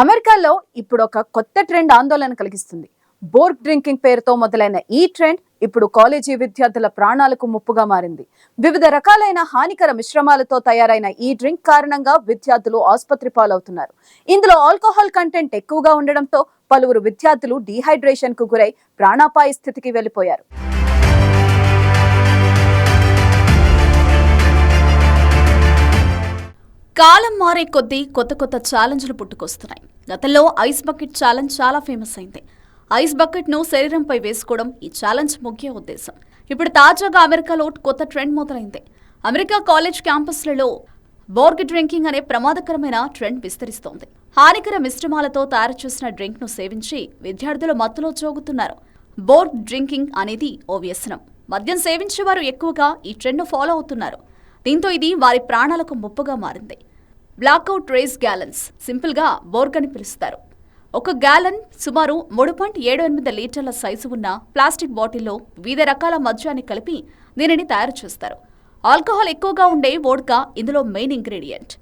అమెరికాలో ఇప్పుడు ఒక కొత్త ట్రెండ్ ఆందోళన కలిగిస్తుంది. బోర్క్ డ్రింకింగ్ పేరుతో మొదలైన ఈ ట్రెండ్ ఇప్పుడు కాలేజీ విద్యార్థుల ప్రాణాలకు ముప్పుగా మారింది. వివిధ రకాలైన హానికర మిశ్రమాలతో తయారైన ఈ డ్రింక్ కారణంగా విద్యార్థులు ఆసుపత్రి పాలవుతున్నారు. ఇందులో ఆల్కహాల్ కంటెంట్ ఎక్కువగా ఉండడంతో పలువురు విద్యార్థులు డీహైడ్రేషన్కు గురై ప్రాణాపాయ స్థితికి వెళ్ళిపోయారు. కాలం మారే కొద్దీ కొత్త కొత్త ఛాలెంజ్లు పుట్టుకొస్తున్నాయి. గతంలో ఐస్ బకెట్ ఛాలెంజ్ చాలా ఫేమస్ అయింది. ఐస్ బకెట్ను శరీరంపై వేసుకోవడం ఈ ఛాలెంజ్ ముఖ్య ఉద్దేశం. ఇప్పుడు తాజాగా అమెరికాలో కొత్త ట్రెండ్ మొదలైంది. అమెరికా కాలేజ్ క్యాంపస్లలో బోర్గ్ డ్రింకింగ్ అనే ప్రమాదకరమైన ట్రెండ్ విస్తరిస్తోంది. హానికర మిశ్రమాలతో తయారు చేసిన డ్రింక్ను సేవించి విద్యార్థులు మత్తులో జోగుతున్నారు. బోర్గ్ డ్రింకింగ్ అనేది ఓ వ్యసనం. మద్యం సేవించేవారు ఎక్కువగా ఈ ట్రెండ్ను ఫాలో అవుతున్నారు. దీంతో ఇది వారి ప్రాణాలకు ముప్పుగా మారింది. Blackout race gallons. సింపుల్గా బోర్గ్ అని పిలుస్తారు. ఒక గ్యాలన్ సుమారు మూడు పాయింట్ ఏడు ఎనిమిది లీటర్ల సైజు ఉన్న ప్లాస్టిక్ బాటిల్లో వివిధ రకాల మద్యాన్ని కలిపి దీనిని తయారు చేస్తారు. ఆల్కహాల్ ఎక్కువగా ఉండే వోడ్కా ఇందులో మెయిన్ ఇంగ్రీడియంట్.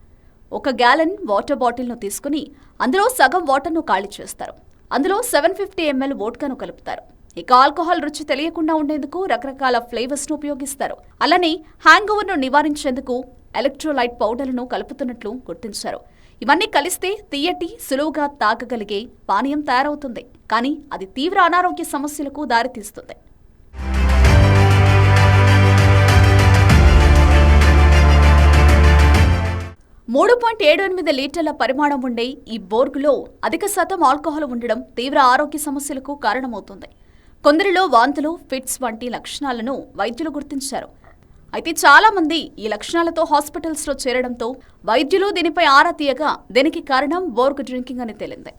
ఒక గ్యాలన్ వాటర్ బాటిల్ను తీసుకుని అందులో సగం వాటర్ను ఖాళీ చేస్తారు. అందులో సెవెన్ ఫిఫ్టీ ఎంఎల్ వోడ్కాను కలుపుతారు. ఇక ఆల్కహాల్ రుచి తెలియకుండా ఉండేందుకు రకరకాల ఫ్లేవర్స్ను ఉపయోగిస్తారు. అలానే హ్యాంగ్ ఓవర్ను నివారించేందుకు ఎలక్ట్రోలైట్ పౌడర్లను కలుపుతున్నట్లు గుర్తించారు. ఇవన్నీ కలిస్తే తీయటి సులువుగా తాగగలిగే పానీయం తయారవుతుంది. కానీ అది తీవ్ర అనారోగ్య సమస్యలకు దారితీస్తుంది. మూడు పాయింట్ ఏడు ఎనిమిది లీటర్ల పరిమాణం ఉండే ఈ బోర్గులో అధిక శాతం ఆల్కహాల్ ఉండడం తీవ్ర ఆరోగ్య సమస్యలకు కారణమవుతుంది. కొందరిలో వాంతులు ఫిట్స్ వంటి లక్షణాలను వైద్యులు గుర్తించారు. అయితే చాలా మంది ఈ లక్షణాలతో హాస్పిటల్స్లో చేరడంతో వైద్యులు దీనిపై ఆరా తీయగా దీనికి కారణం బోర్గ్ డ్రింకింగ్ అని తేలింది.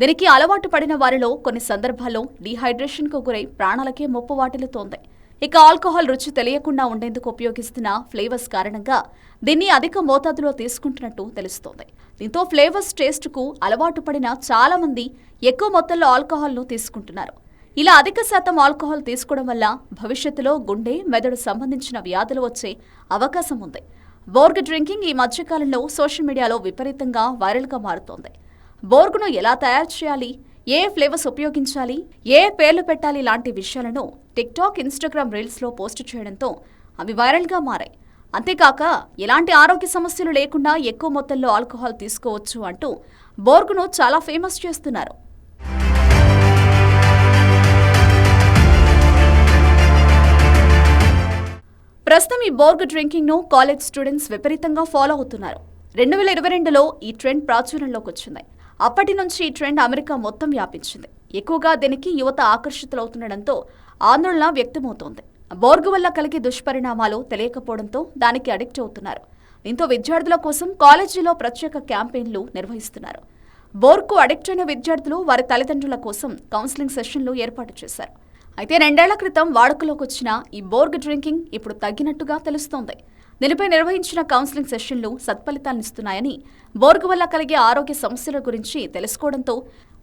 దీనికి అలవాటు పడిన వారిలో కొన్ని సందర్భాల్లో డీహైడ్రేషన్కు గురై ప్రాణాలకే ముప్పు వాటిల్లుతోంది. ఇక ఆల్కహాల్ రుచి తెలియకుండా ఉండేందుకు ఉపయోగిస్తున్న ఫ్లేవర్స్ కారణంగా దీన్ని అధిక మోతాదులో తీసుకుంటున్నట్టు తెలుస్తోంది. దీంతో ఫ్లేవర్స్ టేస్ట్కు అలవాటు పడిన చాలా మంది ఎక్కువ మొత్తంలో ఆల్కహాల్ను తీసుకుంటున్నారు. ఇలా అధిక శాతం ఆల్కహాల్ తీసుకోవడం వల్ల భవిష్యత్తులో గుండె మెదడు సంబంధించిన వ్యాధులు వచ్చే అవకాశం ఉంది. బోర్గ్ డ్రింకింగ్ ఈ మధ్యకాలంలో సోషల్ మీడియాలో విపరీతంగా వైరల్గా మారుతోంది. బోర్గును ఎలా తయారు చేయాలి? ఏ ఫ్లేవర్స్ ఉపయోగించాలి? ఏ పేర్లు పెట్టాలి? లాంటి విషయాలను టిక్టాక్ ఇన్స్టాగ్రామ్ రీల్స్లో పోస్ట్ చేయడంతో అవి వైరల్గా మారాయి. అంతేకాక ఎలాంటి ఆరోగ్య సమస్యలు లేకుండా ఎక్కువ మొత్తంలో ఆల్కహాల్ తీసుకోవచ్చు అంటూ బోర్గును చాలా ఫేమస్ చేస్తున్నారు. ప్రస్తుతం ఈ బోర్గ్ డ్రింకింగ్ను కాలేజ్ స్టూడెంట్స్ విపరీతంగా ఫాలో అవుతున్నారు. రెండు వేల ఇరవై రెండులో ఈ ట్రెండ్ ప్రాచుర్యంలోకి వచ్చింది. అప్పటి నుంచి ఈ ట్రెండ్ అమెరికా మొత్తం వ్యాపించింది. ఎక్కువగా దీనికి యువత ఆకర్షితులవుతుండడంతో ఆందోళన వ్యక్తమవుతోంది. బోర్గు వల్ల కలిగే దుష్పరిణామాలు తెలియకపోవడంతో దానికి అడిక్ట్ అవుతున్నారు. దీంతో విద్యార్థుల కోసం కాలేజీలో ప్రత్యేక క్యాంపెయిన్లు నిర్వహిస్తున్నారు. బోర్కు అడిక్ట్ అయిన విద్యార్థులు వారి తల్లిదండ్రుల కోసం కౌన్సిలింగ్ సెషన్లు ఏర్పాటు చేశారు. అయితే రెండేళ్ళ క్రితం వాడుకలోకి వచ్చిన ఈ బోర్గ్ డ్రింకింగ్ ఇప్పుడు తగ్గినట్టుగా తెలుస్తోంది. దీనిపై నిర్వహించిన కౌన్సిలింగ్ సెషన్లు సత్ఫలితాలనిస్తున్నాయని బోర్గు వల్ల కలిగే ఆరోగ్య సమస్యల గురించి తెలుసుకోవడంతో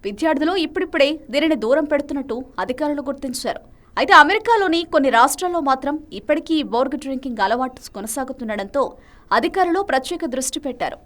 విద్యార్థులు ఇప్పుడిప్పుడే దీనిని దూరం పెడుతున్నట్టు అధికారులు గుర్తించారు. అయితే అమెరికాలోని కొన్ని రాష్ట్రాల్లో మాత్రం ఇప్పటికీ ఈ బోర్గ్ డ్రింకింగ్ అలవాటు కొనసాగుతుండడంతో అధికారులు ప్రత్యేక దృష్టి పెట్టారు.